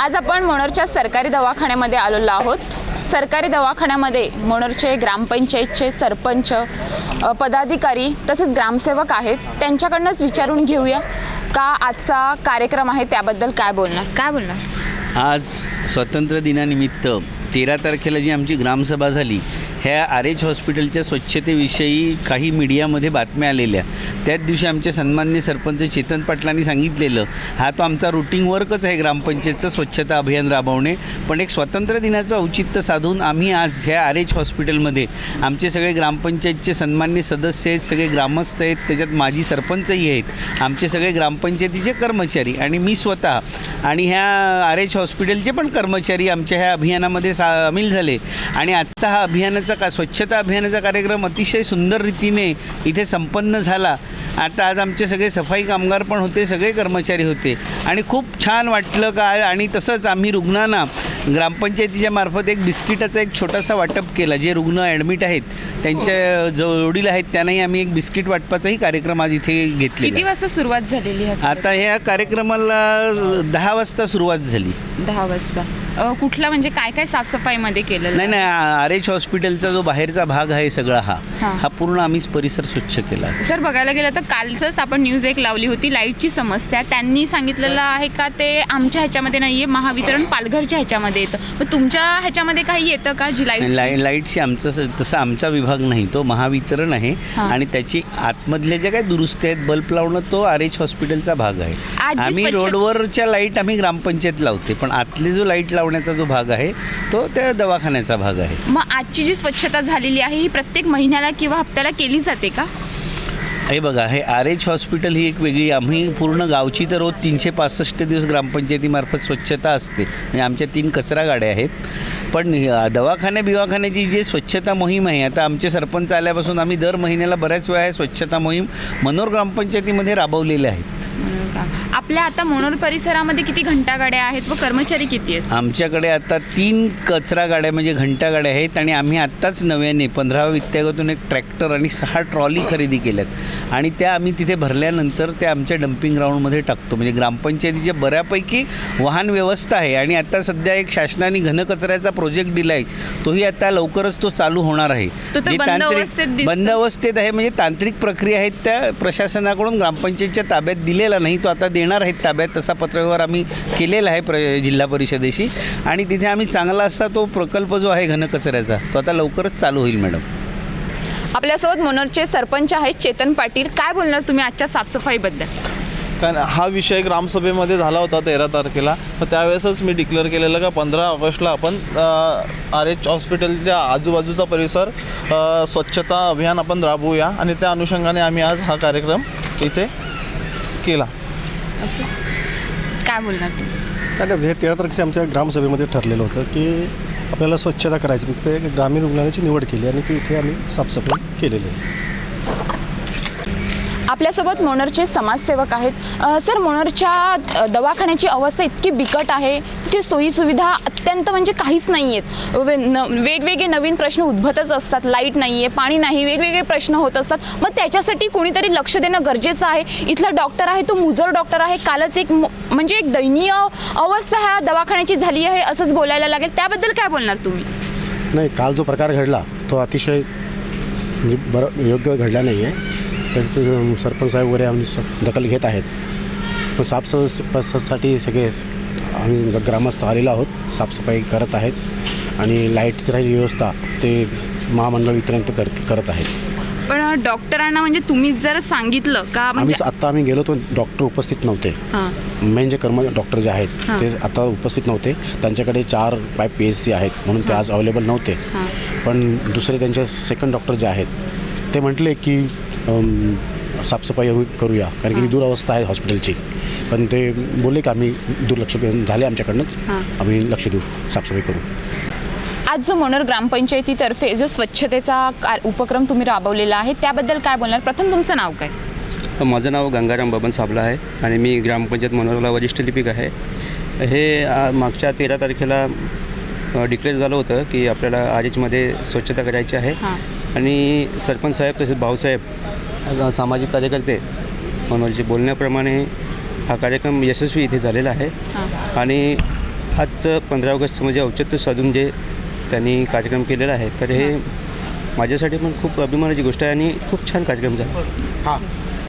आज आपण मनोरच्या सरकारी दवाखान्यामध्ये आलेलो आहोत. सरकारी दवाखान्यामध्ये मनोरचे ग्रामपंचायतचे सरपंच पदाधिकारी तसेच ग्रामसेवक आहेत. त्यांच्याकडनंच विचारून घेऊया का आजचा कार्यक्रम आहे त्याबद्दल काय बोलणार? काय बोलणार? आज स्वातंत्र्य दिनानिमित्त तेरा तारखेला जी आमची ग्रामसभा झाली ह्या आर एच हॉस्पिटलच्या स्वच्छतेविषयी काही मीडियामध्ये बातम्या आलेल्या. त्याच दिवशी आमचे सन्मान्य सरपंच चेतन पाटलांनी सांगितलेलं हा तो आमचा रुटीन वर्कच आहे ग्रामपंचायतचं स्वच्छता अभियान राबवणे पण एक स्वातंत्र्य दिनाचं औचित्य साधून आम्ही आज ह्या आर एच हॉस्पिटलमध्ये आमचे सगळे ग्रामपंचायतचे सन्मान्य सदस्य आहेत सगळे ग्रामस्थ आहेत त्याच्यात माजी सरपंचही आहेत आमचे सगळे ग्रामपंचायतीचे कर्मचारी आणि मी स्वतः आणि ह्या आर एच हॉस्पिटलचे पण कर्मचारी आमच्या ह्या अभियानामध्ये सामील झाले. आणि आजचा हा अभियानाचा का स्वच्छता अभियानाचा कार्यक्रम अतिशय सुंदर रीतीने इथे संपन्न झाला. आता आज आमचे सगळे सफाई कामगार पण होते सगळे कर्मचारी होते. आणि खूप छान वाटलं का आणि तसंच आम्ही रुग्णांना ग्रामपंचायतीच्या मार्फत एक बिस्किटाचा एक छोटासा वाटप केला. जे रुग्ण ॲडमिट आहेत त्यांच्या जोडील आहेत त्यांनाही आम्ही एक बिस्किट वाटपाचाही कार्यक्रम आज इथे किती घेतलेला वाजता सुरुवात झालेली आहे? आता ह्या कार्यक्रमाला दहा वाजता सुरुवात झाली. दहा वाजता. अ, कुठला म्हणजे काय काय साफसफाईमध्ये केलेलं? नाही नाही आर एच हॉस्पिटलचा जो बाहेरचा भाग आहे सगळा हा हां. हा पूर्ण आम्हीच परिसर स्वच्छ केला. सर बघायला गेलं तर कालच आपण न्यूज एक लावली होती लाईटची समस्या. त्यांनी सांगितलेलं आहे का ते आमच्या ह्याच्यामध्ये नाहीये महावितरण पालघरच्या ह्याच्यामध्ये येतं. मग तुमच्या ह्याच्यामध्ये काही येतं का जी लाइट लाइट लाईटशी आमचं स- तसा आमचा विभाग नाही तो महावितरण आहे हां. आणि त्याची आतमधल्या ज्या काही दुरुस्ती आहेत बल्ब लावणं तो आर एच हॉस्पिटलचा भाग आहे. जी आम्ही स्वच्छ- रोडवरच्या लाइट आम्ही ग्रामपंचायत लावते पण आतले जो लाइट लावण्याचा जो भाग आहे तो त्या दवाखान्याचा भाग आहे. मग आजची जी स्वच्छता झालेली आहे ही प्रत्येक महिन्याला किंवा हप्त्याला केली जाते का? हे बघा हे आर एच हॉस्पिटल ही एक वेगळी आम्ही पूर्ण गावची तर रोज तीनशे पासष्ट दिवस ग्रामपंचायतीमार्फत स्वच्छता असते. म्हणजे आमच्या तीन कचरा गाड्या आहेत. पण अ, दवाखाने बिवाखान्याची जी स्वच्छता मोहीम आहे आता आमचे सरपंच आल्यापासून आम्ही दर महिन्याला बऱ्याच वेळा स्वच्छता मोहीम मनोर ग्रामपंचायतीमध्ये राबवलेल्या आहेत. म्हणून का? आपल्या आता मनोर परिसरामध्ये किती घंटागाड्या आहेत व कर्मचारी किती आहेत? आमच्याकडे आता तीन कचरा गाड्या म्हणजे घंटा गाड्या आहेत आणि आम्ही आत्ताच नव्याने पंधराव्या वित्तागातून एक ट्रॅक्टर आणि सहा ट्रॉली खरेदी केल्यात. आणि त्या आम्ही तिथे भरल्यानंतर त्या आमच्या डम्पिंग ग्राउंडमध्ये टाकतो. म्हणजे ग्रामपंचायतीच्या बऱ्यापैकी वाहन व्यवस्था आहे आणि आता सध्या एक शासनाने घनकचऱ्याचा प्रोजेक्ट दिला आहे तोही आता लवकरच तो चालू होणार आहे. तो तर बंद अवस्थेत दिसतो. बंद अवस्थेत आहे म्हणजे तांत्रिक प्रक्रिया आहेत त्या प्रशासनाकडून ग्रामपंचायतच्या ताब्यात दिलेला नाही तो आता देणार आहेत ताब्यात तसा पत्रव्यवहार आम्ही केलेला आहे प्र जिल्हा परिषदेशी. आणि तिथे आम्ही चांगला असा तो प्रकल्प जो आहे घनकचऱ्याचा तो आता लवकरच चालू होईल मॅडम. आपल्यासोबत मनोरचे सरपंच आहेत चेतन पाटील. काय बोलणार तुम्ही आजच्या साफसफाईबद्दल? कारण हा विषय ग्रामसभेमध्ये झाला होता तेरा तारखेला. मग त्यावेळेसच मी डिक्लेअर केलेलं का पंधरा ऑगस्टला आपण आर एच हॉस्पिटलच्या आजूबाजूचा परिसर अ, स्वच्छता अभियान आपण राबवूया. आणि त्या अनुषंगाने आम्ही आज हा कार्यक्रम इथे केला. काय बोलणार तुम्ही? हे तेरा तारखेच्या आमच्या ग्रामसभेमध्ये ठरलेलं होतं की आपल्याला स्वच्छता करायची. मग ते ग्रामीण रुग्णालयाची निवड केली आणि ती इथे आम्ही साफसफाई केलेली आहे. आपल्यासोबत मोनरचे समाजसेवक आहेत. सर मोनरच्या दवाखान्याची अवस्था इतकी बिकट आहे. तिथे सोयीसुविधा अत्यंत म्हणजे काहीच नाही आहेत वे न वेगवेगळे नवीन प्रश्न उद्भवतच असतात. लाइट नाही आहे पाणी नाही वेगवेगळे प्रश्न होत असतात. मग त्याच्यासाठी कोणीतरी लक्ष देणं गरजेचं आहे. इथला डॉक्टर आहे तो मुजर डॉक्टर आहे. कालच एक म्हणजे एक दयनीय अवस्था ह्या दवाखान्याची झाली आहे असंच बोलायला लागेल. त्याबद्दल काय बोलणार तुम्ही? नाही काल जो प्रकार घडला तो अतिशय म्हणजे बरं योग्य घडला नाही आहे तर सरपंच साहेब वगैरे आम्ही दखल घेत आहेत. पण साफसफाईसाठी सगळे आम्ही ग्रामस्थ आलेलो आहोत. साफसफाई करत आहेत आणि लाईटची राहिली व्यवस्था ते महामंडळ वितरण ते करत करत आहेत. पण डॉक्टरांना म्हणजे तुम्ही जर सांगितलं का आम्ही म्हणजे आत्ता आम्ही गेलो तो डॉक्टर उपस्थित नव्हते. हां. मेन जे कर्म डॉक्टर जे आहेत. ते आता उपस्थित नव्हते. त्यांच्याकडे चार बाय पी एच सी आहेत म्हणून ते आज अवेलेबल नव्हते. पण दुसरे त्यांचे सेकंड डॉक्टर जे आहेत ते म्हटले की साफसफाई आम्ही करूया. कारण की. दुरावस्था आहे हॉस्पिटलची. पण ते बोलले की आम्ही दुर्लक्ष घेऊन झाले आमच्याकडनंच. हां. आम्ही लक्ष देऊ साफसफाई करू. आज जो मनोर ग्रामपंचायतीतर्फे जो स्वच्छतेचा कार उपक्रम तुम्ही राबवलेला आहे त्याबद्दल काय बोलणार? प्रथम तुमचं नाव काय? माझं नाव गंगाराम बबन साबला आहे आणि मी ग्रामपंचायत मनोरला वरिष्ठ लिपिक आहे. हे मागच्या तेरा तारखेला डिक्लेअर झालं होतं की आपल्याला आर एचमध्ये स्वच्छता करायची आहे. हां. आणि सरपंच साहेब तसेच भाऊसाहेब सामाजिक कार्यकर्ते मनोरचे बोलण्याप्रमाणे हा कार्यक्रम यशस्वी इथे झालेला आहे. हां. आणि आजचं पंधरा ऑगस्ट म्हणजे औचित्य साधून जे त्यांनी कार्यक्रम केलेला आहे तर हे. माझ्यासाठी पण खूप अभिमानाची गोष्ट आहे आणि खूप छान कार्यक्रम झाला. हां.